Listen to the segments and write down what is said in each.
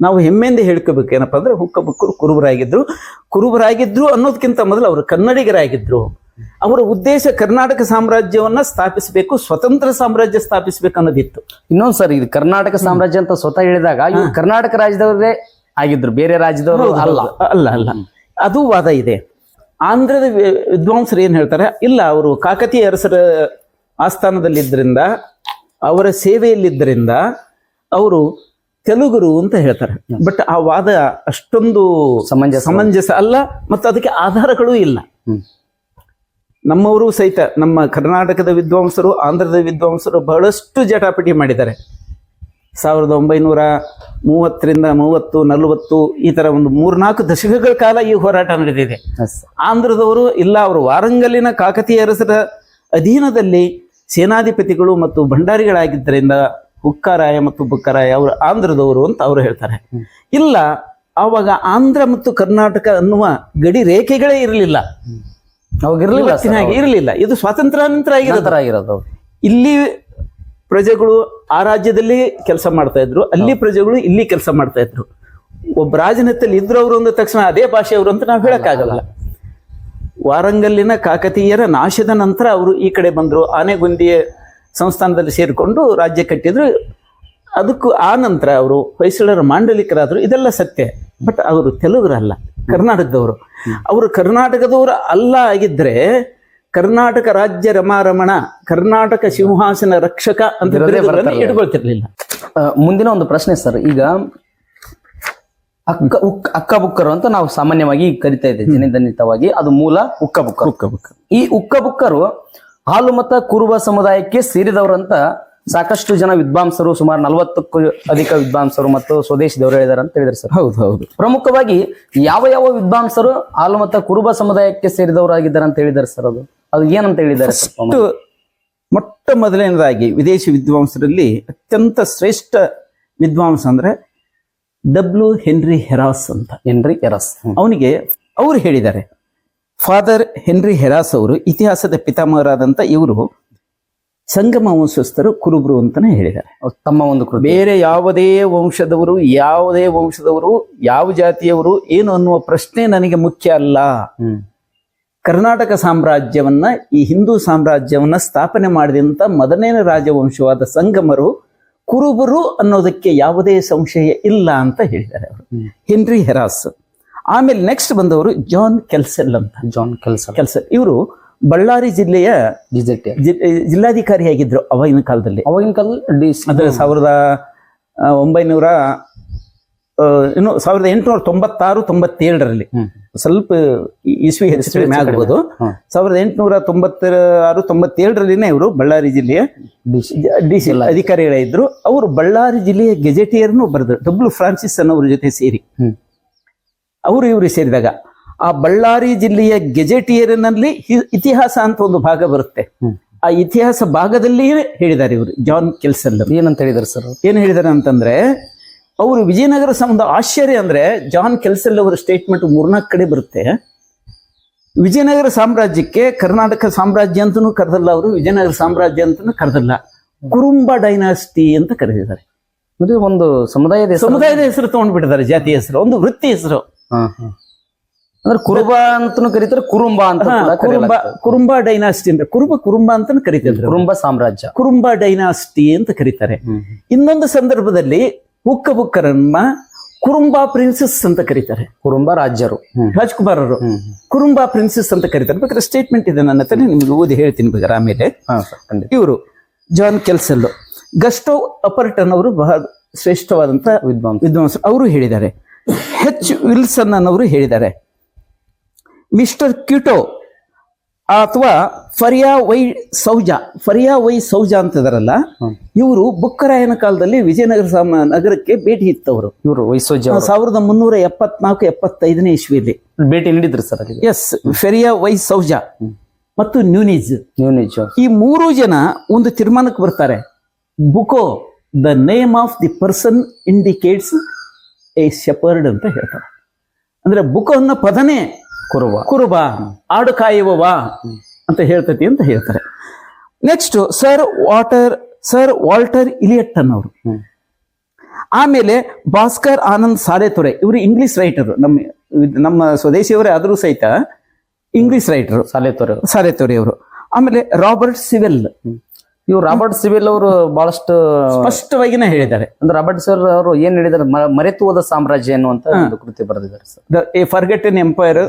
ನಾವು ಹೆಮ್ಮೆಯಿಂದ ಹೇಳ್ಕೋಬೇಕು. ಏನಪ್ಪ ಅಂದ್ರೆ ಹುಕ್ಕ ಬುಕ್ಕರು ಕುರುಬರಾಗಿದ್ರು. ಕುರುಬರಾಗಿದ್ರು ಅನ್ನೋದಕ್ಕಿಂತ ಮೊದಲು ಅವರು ಕನ್ನಡಿಗರಾಗಿದ್ರು. ಅವರ ಉದ್ದೇಶ ಕರ್ನಾಟಕ ಸಾಮ್ರಾಜ್ಯವನ್ನ ಸ್ಥಾಪಿಸಬೇಕು ಸ್ವತಂತ್ರ ಸಾಮ್ರಾಜ್ಯ ಸ್ಥಾಪಿಸಬೇಕು ಅನ್ನೋದಿತ್ತು. ಇನ್ನೊಂದು ಸರ್ ಇದು ಕರ್ನಾಟಕ ಸಾಮ್ರಾಜ್ಯ ಅಂತ ಸ್ವತಃ ಹೇಳಿದಾಗ ಇವ್ರು ಕರ್ನಾಟಕ ರಾಜ್ಯದವರೇ ಆಗಿದ್ರು ಬೇರೆ ರಾಜ್ಯದವರು ಅಲ್ಲ. ಅಲ್ಲ ಅಲ್ಲ. ಅದು ವಾದ ಇದೆ. ಆಂಧ್ರದ ವಿದ್ವಾಂಸರು ಏನು ಹೇಳ್ತಾರೆ? ಇಲ್ಲ ಅವರು ಕಾಕತೀಯ ಅರಸರ ಆಸ್ಥಾನದಲ್ಲಿದ್ದರಿಂದ ಅವರ ಸೇವೆಯಲ್ಲಿದ್ದರಿಂದ ಅವರು ತೆಲುಗರು ಅಂತ ಹೇಳ್ತಾರೆ. ಬಟ್ ಆ ವಾದ ಅಷ್ಟೊಂದು ಸಮಂಜಸ. ಸಮಂಜಸ ಅಲ್ಲ ಮತ್ತು ಅದಕ್ಕೆ ಆಧಾರಗಳು ಇಲ್ಲ. ನಮ್ಮವರು ಸಹಿತ ನಮ್ಮ ಕರ್ನಾಟಕದ ವಿದ್ವಾಂಸರು ಆಂಧ್ರದ ವಿದ್ವಾಂಸರು ಬಹಳಷ್ಟು ಜಟಾಪಟಿ ಮಾಡಿದ್ದಾರೆ. ಸಾವಿರದ ಒಂಬೈನೂರ ಮೂವತ್ತರಿಂದ ಮೂವತ್ತು ನಲವತ್ತು ಈ ಥರ ಒಂದು ಮೂರ್ನಾಲ್ಕು ದಶಕಗಳ ಕಾಲ ಈ ಹೋರಾಟ ನಡೆದಿದೆ. ಆಂಧ್ರದವರು ಇಲ್ಲ ಅವರು ವಾರಂಗಲ್ಲಿನ ಕಾಕತೀಯ ಅರಸರ ಅಧೀನದಲ್ಲಿ ಸೇನಾಧಿಪತಿಗಳು ಮತ್ತು ಭಂಡಾರಿಗಳಾಗಿದ್ದರಿಂದ ಹುಕ್ಕರಾಯ ಮತ್ತು ಬುಕ್ಕರಾಯ ಅವರು ಆಂಧ್ರದವರು ಅಂತ ಅವರು ಹೇಳ್ತಾರೆ. ಇಲ್ಲ ಆವಾಗ ಆಂಧ್ರ ಮತ್ತು ಕರ್ನಾಟಕ ಅನ್ನುವ ಗಡಿ ರೇಖೆಗಳೇ ಇರಲಿಲ್ಲ. ಅವಾಗಿರಲಿಲ್ಲ ಇರಲಿಲ್ಲ ಇದು ಸ್ವಾತಂತ್ರ್ಯಾನಂತರ ಆಗಿರೋದು. ನಂತರ ಆಗಿರೋದು ಇಲ್ಲಿ ಪ್ರಜೆಗಳು ಆ ರಾಜ್ಯದಲ್ಲಿ ಕೆಲಸ ಮಾಡ್ತಾ ಇದ್ರು ಅಲ್ಲಿ ಪ್ರಜೆಗಳು ಇಲ್ಲಿ ಕೆಲಸ ಮಾಡ್ತಾ ಇದ್ರು. ಒಬ್ಬ ರಾಜನತ್ತಲ್ಲಿ ಇದ್ರು ಅವರು ಅಂದ ತಕ್ಷಣ ಅದೇ ಭಾಷೆಯವರು ಅಂತ ನಾವು ಹೇಳಕ್ಕಾಗಲ್ಲ. ವಾರಂಗಲ್ಲಿನ ಕಾಕತೀಯರ ನಾಶದ ನಂತರ ಅವರು ಈ ಕಡೆ ಬಂದರು. ಆನೆಗುಂದಿಯ ಸಂಸ್ಥಾನದಲ್ಲಿ ಸೇರಿಕೊಂಡು ರಾಜ್ಯ ಕಟ್ಟಿದ್ರು. ಅದಕ್ಕೂ ಆ ನಂತರ ಅವರು ಹೊಯ್ಸಳರ ಮಾಂಡಲಿಕರಾದರು. ಇದೆಲ್ಲ ಸತ್ಯ. ಬಟ್ ಅವರು ತೆಲುಗರಲ್ಲ ಕರ್ನಾಟಕದವರು. ಅವರು ಕರ್ನಾಟಕದವರು ಅಲ್ಲ ಆಗಿದ್ರೆ ಕರ್ನಾಟಕ ರಾಜ್ಯ ರಮಾರಮಣ ಕರ್ನಾಟಕ ಸಿಂಹಾಸನ ರಕ್ಷಕ ಅಂತ ಇಟ್ಕೊಳ್ತಿರ್ಲಿಲ್ಲ. ಮುಂದಿನ ಒಂದು ಪ್ರಶ್ನೆ ಸರ್ ಈಗ ಅಕ್ಕ ಉಕ್ ಅಕ್ಕ ಬುಕ್ಕರು ಅಂತ ನಾವು ಸಾಮಾನ್ಯವಾಗಿ ಕರಿತಾ ಇದ್ದೇವೆ ಜನಿದನಿತವಾಗಿ ಅದು ಮೂಲ ಉಕ್ಕ ಬುಕ್ಕ. ಈ ಉಕ್ಕ ಬುಕ್ಕರು ಹಾಲು ಮತ ಕುರುಬ ಸಮುದಾಯಕ್ಕೆ ಸೇರಿದವರಂತ ಸಾಕಷ್ಟು ಜನ ವಿದ್ವಾಂಸರು ಸುಮಾರು ನಲವತ್ತಕ್ಕೂ ಅಧಿಕ ವಿದ್ವಾಂಸರು ಮತ್ತು ಸ್ವದೇಶದವರು ಹೇಳಿದಾರೆ ಅಂತ ಹೇಳಿದ್ರು ಸರ್. ಹೌದು ಹೌದು. ಪ್ರಮುಖವಾಗಿ ಯಾವ ಯಾವ ವಿದ್ವಾಂಸರು ಹಾಲು ಮತ ಕುರುಬ ಸಮುದಾಯಕ್ಕೆ ಸೇರಿದವರಾಗಿದ್ದಾರೆ ಅಂತ ಹೇಳಿದ್ದಾರೆ ಸರ್ ಅದು? ಅದು ಏನಂತ ಹೇಳಿದ್ದಾರೆ ಮೊಟ್ಟ ಮೊದಲನೇದಾಗಿ ವಿದೇಶಿ ವಿದ್ವಾಂಸರಲ್ಲಿ ಅತ್ಯಂತ ಶ್ರೇಷ್ಠ ವಿದ್ವಾಂಸ ಅಂದ್ರೆ ಡಬ್ಲ್ಯೂ ಹೆನ್ರಿ ಹೆರಾಸ್ ಅಂತ. Henry Heras. ಅವನಿಗೆ ಅವರು ಹೇಳಿದ್ದಾರೆ ಫಾದರ್ ಹೆನ್ರಿ ಹೆರಾಸ್ ಅವರು ಇತಿಹಾಸದ ಪಿತಾಮಹರಾದಂಥ ಇವರು ಸಂಗಮ ವಂಶಸ್ಥರು ಕುರುಬರು ಅಂತಾನೆ ಹೇಳಿದ್ದಾರೆ. ಅವ್ರು ತಮ್ಮ ಒಂದು ಬೇರೆ ಯಾವುದೇ ವಂಶದವರು ಯಾವುದೇ ವಂಶದವರು ಯಾವ ಜಾತಿಯವರು ಏನು ಅನ್ನುವ ಪ್ರಶ್ನೆ ನನಗೆ ಮುಖ್ಯ ಅಲ್ಲ. ಕರ್ನಾಟಕ ಸಾಮ್ರಾಜ್ಯವನ್ನ ಈ ಹಿಂದೂ ಸಾಮ್ರಾಜ್ಯವನ್ನ ಸ್ಥಾಪನೆ ಮಾಡಿದಂತ ಮೊದಲನೇ ರಾಜವಂಶವಾದ ಸಂಗಮರು ಕುರುಬರು ಅನ್ನೋದಕ್ಕೆ ಯಾವುದೇ ಸಂಶಯ ಇಲ್ಲ ಅಂತ ಹೇಳಿದ್ದಾರೆ ಅವರು. Henry Heras. ಆಮೇಲೆ ನೆಕ್ಸ್ಟ್ ಬಂದವರು ಜಾನ್ ಕೆಲ್ಸಲ್ ಅಂತ. ಜಾನ್ ಕೆಲ್ಸಲ್ ಕೆಲ್ಸಲ್ ಇವರು ಬಳ್ಳಾರಿ ಜಿಲ್ಲೆಯ ಜಿಲ್ಲಾಧಿಕಾರಿ ಆಗಿದ್ರು ಜಿಲ್ಲಾಧಿಕಾರಿಯಾಗಿದ್ರು ಅವಾಗಿನ ಕಾಲದಲ್ಲಿ. ಅವಾಗಿನ ಕಾಲದಲ್ಲಿ ಅಂದ್ರೆ ಸಾವಿರದ ಒಂಬೈನೂರ ಇನ್ನು ಸಾವಿರದ ಎಂಟುನೂರ ತೊಂಬತ್ತಾರು ತೊಂಬತ್ತೇಳರಲ್ಲಿ. ಸ್ವಲ್ಪ ಇಸ್ವಿ ಹೆಚ್ಚು ಆಗ್ಬೋದು. ಸಾವಿರದ ಎಂಟುನೂರ ತೊಂಬತ್ತಾರು ತೊಂಬತ್ತೇಳರಲ್ಲಿನೇ ಇವರು ಬಳ್ಳಾರಿ ಜಿಲ್ಲೆಯ ಡಿ ಸಿ. ಅಧಿಕಾರಿಗಳಿದ್ರು ಅವರು ಬಳ್ಳಾರಿ ಜಿಲ್ಲೆಯ ಗೆಜೆಟಿಯರ್ನು ಬರೆದ್ರು. ಡಬ್ಲ್ಯೂ ಫ್ರಾನ್ಸಿಸ್ ಅನ್ನೋರ ಜೊತೆ ಸೇರಿ. ಅವರು ಇವರು ಸೇರಿದಾಗ. ಆ ಬಳ್ಳಾರಿ ಜಿಲ್ಲೆಯ ಗೆಜೆಟಿಯರ್ನಲ್ಲಿ ಇತಿಹಾಸ ಅಂತ ಒಂದು ಭಾಗ ಬರುತ್ತೆ. ಆ ಇತಿಹಾಸ ಭಾಗದಲ್ಲಿಯೇ ಹೇಳಿದ್ದಾರೆ ಇವರು ಜಾನ್ ಕೆಲ್ಸಲ್ ಏನಂತ ಹೇಳಿದಾರೆ ಸರ್ ಏನ್ ಹೇಳಿದ್ದಾರೆ ಅಂತಂದ್ರೆ ಅವರು ವಿಜಯನಗರ ಸಂಬಂಧ ಆಶ್ಚರ್ಯ ಅಂದ್ರೆ ಜಾನ್ ಕೆಲ್ಸಲ್ ಅವರ ಸ್ಟೇಟ್ಮೆಂಟ್ ಮೂರ್ನಾಲ್ಕು ಕಡೆ ಬರುತ್ತೆ. ವಿಜಯನಗರ ಸಾಮ್ರಾಜ್ಯಕ್ಕೆ ಕರ್ನಾಟಕ ಸಾಮ್ರಾಜ್ಯ ಅಂತನೂ ಕರೆದಲ್ಲ ಅವರು ವಿಜಯನಗರ ಸಾಮ್ರಾಜ್ಯ ಅಂತನೂ ಕರೆದಲ್ಲ. ಕುರುಂಬ ಡೈನಾಸ್ಟಿ ಅಂತ ಕರೆದಿದ್ದಾರೆ. ಒಂದು ಸಮುದಾಯದ ಸಮುದಾಯದ ಹೆಸರು ತಗೊಂಡ್ಬಿಟ್ಟಿದ್ದಾರೆ ಜಾತಿ ಹೆಸರು ಒಂದು ವೃತ್ತಿ ಹೆಸರು. ಅಂದ್ರೆ ಕುರುಬ ಅಂತನು ಕರೀತಾರೆ ಕುರುಂಬ ಅಂತ ಕುರುಂಬ. ಕುರುಂಬ ಡೈನಾಸ್ಟಿ ಅಂದ್ರೆ ಕುರುಬ ಕುರುಂಬ ಅಂತಾನು ಕರಿತಾರೆ. ಕುರುಂಬ ಸಾಮ್ರಾಜ್ಯ. ಕುರುಂಬ ಡೈನಾಸ್ಟಿ ಅಂತ ಕರೀತಾರೆ. ಇನ್ನೊಂದು ಸಂದರ್ಭದಲ್ಲಿ ಹುಕ್ಕ ಬುಕ್ಕರನ್ನ ಕುರುಂಬ ಪ್ರಿನ್ಸಸ್ ಅಂತ ಕರೀತಾರೆ. ಕುರುಂಬ ರಾಜ್ಯರು. ರಾಜ್ಕುಮಾರರು. ಕುರುಂಬ ಪ್ರಿನ್ಸಸ್ ಅಂತ ಕರೀತಾರೆ. ಬೇಕಾದ್ರೆ ಸ್ಟೇಟ್ಮೆಂಟ್ ಇದೆ ನನ್ನ ಹತ್ರ ನಿಮ್ಗೆ ಓದಿ ಹೇಳ್ತೀನಿ ಬೇಕಾದ್ರೆ ಆಮೇಲೆ. ಇವರು ಜಾನ್ ಕೆಲ್ಸಲ್ಲು. ಗಸ್ಟೋ ಅಪರ್ಟನ್ ಅವರು ಬಹಳ ಶ್ರೇಷ್ಠವಾದಂತ ವಿದ್ವಾಂಸ. ವಿದ್ವಾಂಸರು ಅವರು ಹೇಳಿದ್ದಾರೆ. ಹೆಚ್ ವಿಲ್ಸನ್ ಅನ್ನೋರು ಹೇಳಿದ್ದಾರೆ. ಮಿಸ್ಟರ್ ಕ್ಯೂಟೋ ಅಥವಾ ಫರಿಯಾ ವೈ ಸೌಜಾ ಫರಿಯಾ ವೈ ಸೌಜಾ ಅಂತಿದಾರಲ್ಲ. ಇವರು ಬುಕ್ಕರಾಯನ ಕಾಲದಲ್ಲಿ ವಿಜಯನಗರ ಸಾಮ ನಗರಕ್ಕೆ ಭೇಟಿ ಇತ್ತವರು. ಇವರು ವೈ ಸೌಜ ಸಾವಿರದ ಮುನ್ನೂರ ಎಪ್ಪತ್ನಾಲ್ಕು ಎಪ್ಪತ್ತೈದನೇ ಇಸ್ವಿಯಲ್ಲಿ. ಭೇಟಿ ನೀಡಿದ್ರು sir S Faria y Sousa ಮತ್ತು ನ್ಯೂನಿಜ್. ನ್ಯೂನಿಜ್. ಈ ಮೂರು ಜನ ಒಂದು ತೀರ್ಮಾನಕ್ಕೆ ಬರ್ತಾರೆ. Bukka the name of the person indicates a shepherd ಅಂತ ಹೇಳ್ತಾರೆ. ಅಂದ್ರೆ ಬುಕ್ಕನ್ನ ಪದನೆ ಪದನೇ ಕುರುಬ. ಕುರುಬ ಆಡು ಕಾಯುವವ ಅಂತ ಹೇಳ್ತತಿ ಅಂತ ಹೇಳ್ತಾರೆ. Next sir water sir Walter Elliot ಅನ್ನೋರು. ಹ್ಮ್. ಆಮೇಲೆ ಭಾಸ್ಕರ್ ಆನಂದ್ ಸಾಲೆತೊರೆ ಇವರು ಇಂಗ್ಲಿಷ್ ರೈಟರ್ ನಮ್ಮ ನಮ್ಮ ಸ್ವದೇಶಿಯವರೇ ಆದರೂ ಸಹಿತ ಇಂಗ್ಲಿಷ್ ರೈಟರ್ ಸಾಲೆತೊರೆ ಸಾಲೆತೊರೆ ಅವರು. ಆಮೇಲೆ ರಾಬರ್ಟ್ ಸಿವೆಲ್ ಇವ್ರು ರಾಬರ್ಟ್ ಸಿವಿಲ್ ಅವರು ಬಹಳಷ್ಟು ಸ್ಪಷ್ಟವಾಗಿನೇ ಹೇಳಿದ್ದಾರೆ. ಅಂದ್ರೆ ರಾಬರ್ಟ್ ಸರ್ ಅವರು ಏನ್ ಹೇಳಿದ್ದಾರೆ? ಮರೆತು ಹೋದ ಸಾಮ್ರಾಜ್ಯ ಅನ್ನುವಂತ ಒಂದು ಕೃತಿ ಬರೆದಿದ್ದಾರೆ sir. A forgotten empire.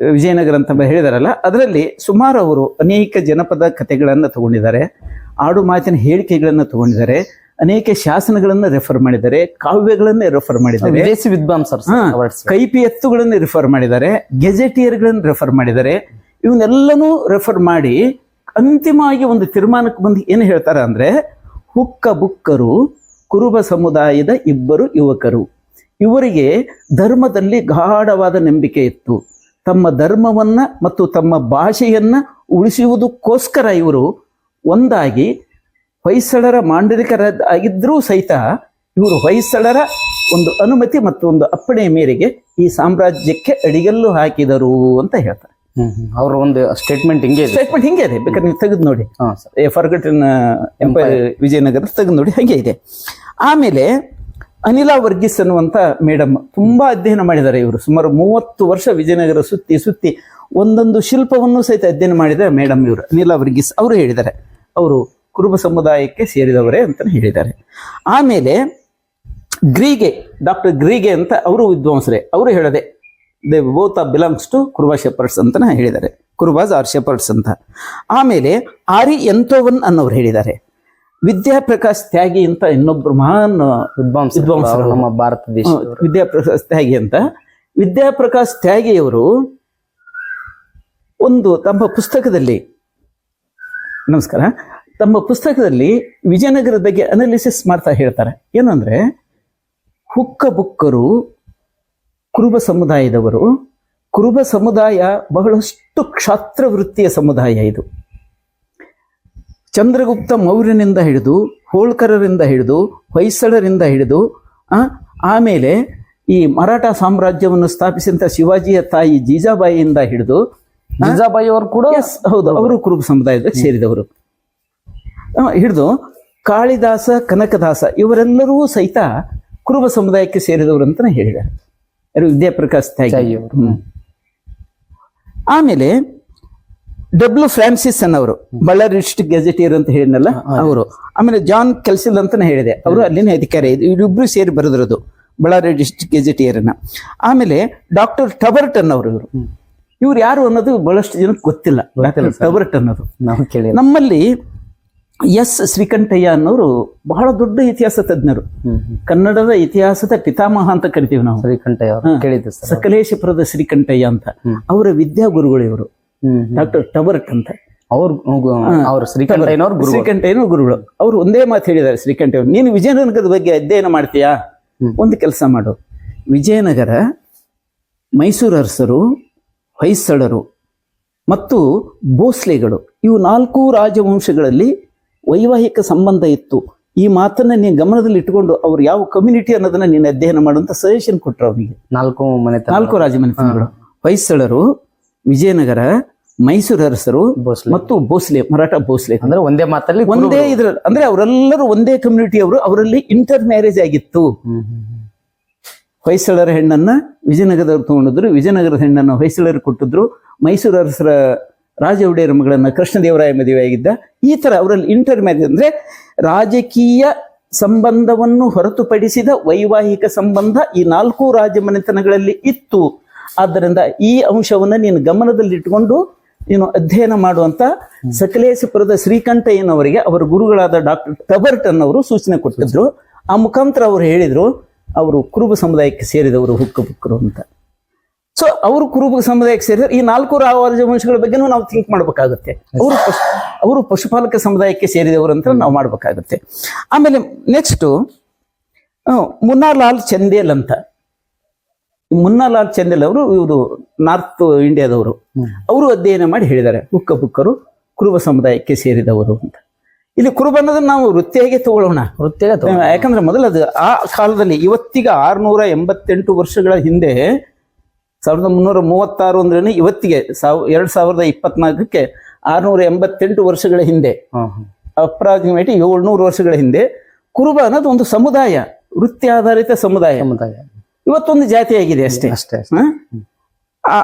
Vijayanagara ಅಂತ ಹೇಳಿದಾರಲ್ಲ ಅದರಲ್ಲಿ ಸುಮಾರು ಅವರು ಅನೇಕ ಜನಪದ ಕಥೆಗಳನ್ನ ತಗೊಂಡಿದ್ದಾರೆ ಆಡು ಮಾತಿನ ಹೇಳಿಕೆಗಳನ್ನ ತಗೊಂಡಿದ್ದಾರೆ ಅನೇಕ ಶಾಸನಗಳನ್ನ ರೆಫರ್ ಮಾಡಿದ್ದಾರೆ ಕಾವ್ಯಗಳನ್ನ ರೆಫರ್ ಮಾಡಿದ್ದಾರೆ. ವಿದೇಶಿ ವಿದ್ವಾಂಸರು. ಕೈಪಿ ಎತ್ತುಗಳನ್ನ ರೆಫರ್ ಮಾಡಿದ್ದಾರೆ ಗೆಜೆಟಿಯರ್ಗಳನ್ನ ರೆಫರ್ ಮಾಡಿದ್ದಾರೆ ಇವನ್ನೆಲ್ಲನೂ ರೆಫರ್ ಮಾಡಿ ಅಂತಿಮವಾಗಿ ಒಂದು ತೀರ್ಮಾನಕ್ಕೆ ಬಂದು ಏನು ಹೇಳ್ತಾರೆ ಅಂದ್ರೆ, ಹುಕ್ಕ ಬುಕ್ಕರು, ಕುರುಬ ಸಮುದಾಯದ ಇಬ್ಬರು ಯುವಕರು ಇವರಿಗೆ ಧರ್ಮದಲ್ಲಿ ಗಾಢವಾದ ನಂಬಿಕೆ ಇತ್ತು ತಮ್ಮ ಧರ್ಮವನ್ನ ಮತ್ತು ತಮ್ಮ ಭಾಷೆಯನ್ನ ಉಳಿಸುವುದಕ್ಕೋಸ್ಕರ ಇವರು ಒಂದಾಗಿ ಹೊಯ್ಸಳರ ಮಾಂಡಲಿಕರಾಗಿದ್ದರೂ ಸಹಿತ ಇವರು ಹೊಯ್ಸಳರ ಒಂದು ಅನುಮತಿ ಮತ್ತು ಒಂದು ಅಪ್ಪಣೆಯ ಮೇರೆಗೆ ಈ ಸಾಮ್ರಾಜ್ಯಕ್ಕೆ ಅಡಿಗಲ್ಲು ಹಾಕಿದರು ಅಂತ ಹೇಳ್ತಾರೆ. ಅವ್ರ ಒಂದು ಸ್ಟೇಟ್ಮೆಂಟ್ ಹಿಂಗೆ ಇದೆ ಸ್ಟೇಟ್ಮೆಂಟ್ ಹಿಂಗೆ ಇದೆ. ಬೇಕಾದ್ರೆ ನೀವು ತೆಗೆದು ನೋಡಿ. ಎ ಫರ್ಗಟನ್ ಎಂಪೈರ್ ವಿಜಯನಗರ ತೆಗೆದು ನೋಡಿ. ಹಾಗೆ ಇದೆ. ಆಮೇಲೆ ಅನಿಲ ವರ್ಗೀಸ್ ಅನ್ನುವಂಥ ಮೇಡಮ್ ತುಂಬಾ ಅಧ್ಯಯನ ಮಾಡಿದ್ದಾರೆ ಇವರು. ಸುಮಾರು ಮೂವತ್ತು ವರ್ಷ ವಿಜಯನಗರ ಸುತ್ತಿ ಸುತ್ತಿ ಒಂದೊಂದು ಶಿಲ್ಪವನ್ನು ಸಹಿತ ಅಧ್ಯಯನ ಮಾಡಿದ ಮೇಡಮ್ ಇವರು. ಅನಿಲ ವರ್ಗೀಸ್ ಅವರು ಹೇಳಿದ್ದಾರೆ. ಅವರು ಕುರುಬ ಸಮುದಾಯಕ್ಕೆ ಸೇರಿದವರೇ ಅಂತ ಹೇಳಿದ್ದಾರೆ. ಆಮೇಲೆ ಗ್ರೀಗೆ ಡಾಕ್ಟರ್ ಗ್ರೀಗೆ ಅಂತ ಅವರು ವಿದ್ವಾಂಸರೇ. ಅವರು ಹೇಳದೆ they both a belongs to Kuruba shepherds ಅಂತ ಹೇಳಿದ್ದಾರೆ. ಕುರುಬಾಸ್ ಆರ್ ಶೆಪರ್ಡ್ಸ್ ಅಂತ. ಆಮೇಲೆ ಆರಿ ಎಂತೋವನ್ ಅನ್ನೋರು ಹೇಳಿದ್ದಾರೆ. ವಿದ್ಯಾಪ್ರಕಾಶ್ ತ್ಯಾಗಿ ಅಂತ ಇನ್ನೊಬ್ರು ಮಹಾನ್ ವಿದ್ವಾಂಸ. ನಮ್ಮ ಭಾರತ ದೇಶ ವಿದ್ಯಾಪ್ರಕಾಶ್ ತ್ಯಾಗಿ ಅಂತ. ವಿದ್ಯಾಪ್ರಕಾಶ್ ತ್ಯಾಗಿಯವರು ಒಂದು ತಮ್ಮ ಪುಸ್ತಕದಲ್ಲಿ ನಮಸ್ಕಾರ ತಮ್ಮ ಪುಸ್ತಕದಲ್ಲಿ ವಿಜಯನಗರದ ಬಗ್ಗೆ ಅನಾಲಿಸಿಸ್ ಮಾಡ್ತಾ ಹೇಳ್ತಾರೆ. ಏನಂದ್ರೆ ಹುಕ್ಕ ಬುಕ್ಕರು ಕುರುಬ ಸಮುದಾಯದವರು ಕುರುಬ ಸಮುದಾಯ ಬಹಳಷ್ಟು ಕ್ಷಾತ್ರ ವೃತ್ತಿಯ ಸಮುದಾಯ ಇದು. ಚಂದ್ರಗುಪ್ತ ಮೌರ್ಯನಿಂದ ಹಿಡಿದು ಹೋಳ್ಕರರಿಂದ ಹಿಡಿದು ಹೊಯ್ಸಳರಿಂದ ಹಿಡಿದು ಆ, ಆಮೇಲೆ ಈ ಮರಾಠ ಸಾಮ್ರಾಜ್ಯವನ್ನು ಸ್ಥಾಪಿಸಿದಂಥ ಶಿವಾಜಿಯ ತಾಯಿ ಜೀಜಾಬಾಯಿಯಿಂದ ಹಿಡಿದು ಜೀಜಾಬಾಯಿ ಅವರು ಕೂಡ ಹೌದು ಅವರು ಕುರುಬ ಸಮುದಾಯಕ್ಕೆ ಸೇರಿದವರು. ಹಿಡಿದು ಕಾಳಿದಾಸ ಕನಕದಾಸ ಇವರೆಲ್ಲರೂ ಸಹಿತ ಕುರುಬ ಸಮುದಾಯಕ್ಕೆ ಸೇರಿದವರು ಅಂತಲೇ ಹೇಳಿದ್ದಾರೆ. ವಿದ್ಯಾಪ್ರಕಾಶ್ ಅವರು. ಹ್ಮ್. ಆಮೇಲೆ ಡಬ್ಲ್ಯೂ ಫ್ರಾನ್ಸಿಸ್ ಅನ್ನವರು ಬಳ್ಳಾರಿ ಡಿಸ್ಟ್ರಿಕ್ಟ್ ಗೆಜೆಟಿಯರ್ ಅಂತ ಹೇಳಿದ್ನಲ್ಲ ಅವರು. ಆಮೇಲೆ ಜಾನ್ ಕೆಲ್ಸಿಲ್ ಅಂತಾನೆ ಹೇಳಿದೆ. ಅವರು ಅಲ್ಲಿನ ಅಧಿಕಾರಿ. ಇವರಿಬ್ರು ಸೇರಿ ಬರೆದಿರೋದು ಬಳ್ಳಾರಿ ಡಿಸ್ಟ್ರಿಕ್ಟ್ ಗೆಜೆಟಿಯರ್ನ ಆಮೇಲೆ ಡಾಕ್ಟರ್ ಟಬರ್ಟನ್ ಅವರು ಇವರು. ಇವ್ರು ಯಾರು ಅನ್ನೋದು ಬಹಳಷ್ಟು ಜನಕ್ಕೆ ಗೊತ್ತಿಲ್ಲ. ಡಾಕ್ಟರ್ ಟಬರ್ಟ್ ಅನ್ನೋದು. ನಾವು ಕೇಳಿ ನಮ್ಮಲ್ಲಿ ಎಸ್ ಶ್ರೀಕಂಠಯ್ಯ ಅನ್ನೋರು ಬಹಳ ದೊಡ್ಡ ಇತಿಹಾಸ ತಜ್ಞರು. ಕನ್ನಡದ ಇತಿಹಾಸದ ಪಿತಾಮಹ ಅಂತ ಕರಿತೀವಿ ನಾವು. ಶ್ರೀಕಂಠಯ್ಯ ಸಕಲೇಶಪುರದ ಶ್ರೀಕಂಠಯ್ಯ ಅಂತ. ಅವರ ವಿದ್ಯಾಗುರುಗಳು ಇವರು. ಡಾಕ್ಟರ್ ಟವರ್ಟ್ ಅಂತ. ಅವ್ರು ಶ್ರೀಕಂಠಯ್ಯನವ್ರು ಗುರು ಶ್ರೀಕಂಠಯ್ಯನ ಗುರುಗಳು. ಅವರು ಒಂದೇ ಮಾತು ಹೇಳಿದ್ದಾರೆ ಶ್ರೀಕಂಠಯ್ಯ ನೀನು ವಿಜಯನಗರದ ಬಗ್ಗೆ ಅಧ್ಯಯನ ಮಾಡ್ತೀಯಾ? ಒಂದು ಕೆಲಸ ಮಾಡು. ವಿಜಯನಗರ ಮೈಸೂರು ಅರಸರು ಹೊಯ್ಸಳರು ಮತ್ತು ಭೋಸ್ಲೆಗಳು. ಇವು ನಾಲ್ಕು ರಾಜವಂಶಗಳಲ್ಲಿ ವೈವಾಹಿಕ ಸಂಬಂಧ ಇತ್ತು. ಈ ಮಾತನ್ನ ನೀನು ಗಮನದಲ್ಲಿ ಇಟ್ಟುಕೊಂಡು ಅವ್ರು ಯಾವ ಕಮ್ಯುನಿಟಿ ಅನ್ನೋದನ್ನ ನೀನು ಅಧ್ಯಯನ ಮಾಡುವಂತ ಸಜೆಷನ್ ಕೊಟ್ಟರು ಅವನಿಗೆ. ನಾಲ್ಕು ಮನೆ ನಾಲ್ಕು ರಾಜಮನೆತನಗಳು ಹೊಯ್ಸಳರು ವಿಜಯನಗರ ಮೈಸೂರು ಅರಸರು. ಮತ್ತು ಭೋಸ್ಲೆ ಮರಾಠ ಭೋಸ್ಲೆ. ಅಂದ್ರೆ ಒಂದೇ ಮಾತಲ್ಲಿ ಒಂದೇ ಇದ್ರ ಅಂದ್ರೆ ಅವರೆಲ್ಲರೂ ಒಂದೇ ಕಮ್ಯುನಿಟಿ ಅವರು ಅವರಲ್ಲಿ ಇಂಟರ್ ಮ್ಯಾರೇಜ್ ಆಗಿತ್ತು. ಹೊಯ್ಸಳರ ಹೆಣ್ಣನ್ನ ವಿಜಯನಗರದವ್ರು ತಗೊಂಡಿದ್ರು. ವಿಜಯನಗರದ ಹೆಣ್ಣನ್ನು ಹೊಯ್ಸಳರು ಕೊಟ್ಟಿದ್ರು. ಮೈಸೂರು ಅರಸರ ರಾಜ ಒಡೆಯರ ಮಗಳನ್ನು ಕೃಷ್ಣದೇವರಾಯ ಮದುವೆಯಾಗಿದ್ದ ಈ ಥರ ಅವರಲ್ಲಿ ಇಂಟರ್ ಮ್ಯಾರೇಜ್ ಅಂದ್ರೆ ರಾಜಕೀಯ ಸಂಬಂಧವನ್ನು ಹೊರತುಪಡಿಸಿದ ವೈವಾಹಿಕ ಸಂಬಂಧ ಈ ನಾಲ್ಕು ರಾಜಮನೆತನಗಳಲ್ಲಿ ಇತ್ತು. ಆದ್ದರಿಂದ ಈ ಅಂಶವನ್ನು ನೀನು ಗಮನದಲ್ಲಿಟ್ಟುಕೊಂಡು ನೀನು ಅಧ್ಯಯನ ಮಾಡುವಂತ ಸಕಲೇಶಪುರದ ಶ್ರೀಕಂಠಯ್ಯನವರಿಗೆ ಅವರ ಗುರುಗಳಾದ ಡಾಕ್ಟರ್ ಟಬರ್ಟನ್ ಅವರು ಸೂಚನೆ ಕೊಟ್ಟಿದ್ರು. ಆ ಮುಖಾಂತರ ಅವರು ಹೇಳಿದರು, ಅವರು ಕುರುಬ ಸಮುದಾಯಕ್ಕೆ ಸೇರಿದವರು ಹುಕ್ಕು ಬುಕ್ಕರು ಅಂತ. ಸೊ ಅವರು ಕುರುಬ ಸಮುದಾಯಕ್ಕೆ ಸೇರಿದ್ರೆ ಈ ನಾಲ್ಕು ರಾಜವಂಶಗಳ ಬಗ್ಗೆನೂ ನಾವು ಥಿಂಕ್ ಮಾಡಬೇಕಾಗುತ್ತೆ. ಅವರು ಪಶು ಅವರು ಪಶುಪಾಲಕ ಸಮುದಾಯಕ್ಕೆ ಸೇರಿದವರು ಅಂತ ನಾವು ಮಾಡಬೇಕಾಗುತ್ತೆ. ಆಮೇಲೆ ನೆಕ್ಸ್ಟ್ ಮುನ್ನಾಲಾಲ್ ಚಂದೇಲ್ ಅಂತ. ಮುನ್ನಾಲಾಲ್ ಚಂದೇಲ್ ಅವರು ಇವರು ನಾರ್ತ್ ಇಂಡಿಯಾದವರು. ಅವರು ಅಧ್ಯಯನ ಮಾಡಿ ಹೇಳಿದ್ದಾರೆ. ಬುಕ್ಕ ಬುಕ್ಕರು ಕುರುಬ ಸಮುದಾಯಕ್ಕೆ ಸೇರಿದವರು ಅಂತ. ಇಲ್ಲಿ ಕುರುಬ ಅನ್ನೋದನ್ನ ನಾವು ವೃತ್ತಿಯಾಗಿ ತಗೊಳ್ಳೋಣ. ವೃತ್ತಿಗೆ ತಗೋ. ಯಾಕಂದ್ರೆ ಮೊದಲದು ಅದು ಆ ಕಾಲದಲ್ಲಿ ಇವತ್ತಿಗೆ ಆರ್ನೂರ ಎಂಬತ್ತೆಂಟು ವರ್ಷಗಳ ಹಿಂದೆ ಸಾವಿರದ ಮುನ್ನೂರ ಮೂವತ್ತಾರು ಅಂದ್ರೆ ಇವತ್ತಿಗೆ ಸಾವ್ ಎರಡ್ ಸಾವಿರದ ಇಪ್ಪತ್ನಾಲ್ಕಕ್ಕೆ ಆರ್ನೂರ ಎಂಬತ್ತೆಂಟು ವರ್ಷಗಳ ಹಿಂದೆ. ಅಪ್ರಾಕ್ಸಿಮೇಟ್ ಏಳ್ನೂರು ವರ್ಷಗಳ ಹಿಂದೆ ಕುರುಬ ಅನ್ನೋದು ಒಂದು ಸಮುದಾಯ ವೃತ್ತಿ ಆಧಾರಿತ ಸಮುದಾಯ ಸಮುದಾಯ ಇವತ್ತೊಂದು ಜಾತಿಯಾಗಿದೆ ಅಷ್ಟೇ ಅಷ್ಟೇ ಹ?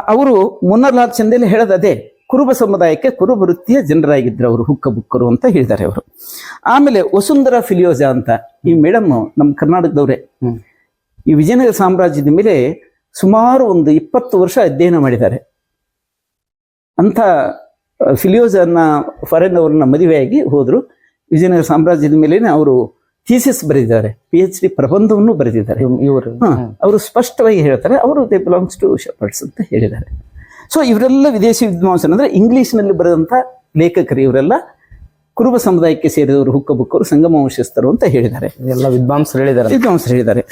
ಅವರು ಮುನ್ನರ್ಲಾಲ್ ಚಂದೇಲಿ ಹೇಳೋದು ಅದೇ ಕುರುಬ ಸಮುದಾಯಕ್ಕೆ ಕುರುಬ ವೃತ್ತಿಯ ಜನರಾಗಿದ್ರು ಅವರು ಹುಕ್ಕ ಬುಕ್ಕರು ಅಂತ ಹೇಳಿದ್ದಾರೆ ಅವರು ಆಮೇಲೆ ವಸುಂಧರಾ ಫಿಲಿಯೋಜಾ ಅಂತ ಈ ಮೇಡಮ್ ನಮ್ಮ ಕರ್ನಾಟಕದವ್ರೆ. ಈ ವಿಜಯನಗರ ಸಾಮ್ರಾಜ್ಯದ ಮೇಲೆ ಸುಮಾರು ಒಂದು ಇಪ್ಪತ್ತು ವರ್ಷ ಅಧ್ಯಯನ ಮಾಡಿದ್ದಾರೆ. ಅಂತ ಫಿಲಿಯೋಜನ್ನ ಫಾರೆನ್ ಅವ್ರನ್ನ ಮದುವೆಯಾಗಿ ಹೋದ್ರು. ವಿಜಯನಗರ ಸಾಮ್ರಾಜ್ಯದ ಮೇಲೇನೆ ಅವರು ಥೀಸಿಸ್ ಬರೆದಿದ್ದಾರೆ. ಪಿ ಎಚ್ ಡಿ ಪ್ರಬಂಧವನ್ನು ಬರೆದಿದ್ದಾರೆ. ಇವರು. ಅವರು ಸ್ಪಷ್ಟವಾಗಿ ಹೇಳ್ತಾರೆ ಅವರು ದೇ ಬಿಲಾಂಗ್ಸ್ ಟು ಶೆಪರ್ಡ್ಸ್ ಅಂತ ಹೇಳಿದ್ದಾರೆ. ಸೊ ಇವರೆಲ್ಲ ವಿದೇಶಿ ವಿದ್ವಾಂಸರು ಅಂದ್ರೆ ಇಂಗ್ಲಿಷ್ನಲ್ಲಿ ಬರೆದಂಥ ಲೇಖಕರು ಇವರೆಲ್ಲ ಕುರುಬ ಸಮುದಾಯಕ್ಕೆ ಸೇರಿದವರು ಹುಕ್ಕ ಬುಕ್ಕರು ಸಂಗಮ ವಂಶಸ್ಥರು ಅಂತ ಹೇಳಿದ್ದಾರೆ. ಎಲ್ಲ ವಿದ್ವಾಂಸರು ಹೇಳಿದ್ದಾರೆ. ವಿದ್ವಾಂಸರು ಹೇಳಿದ್ದಾರೆ.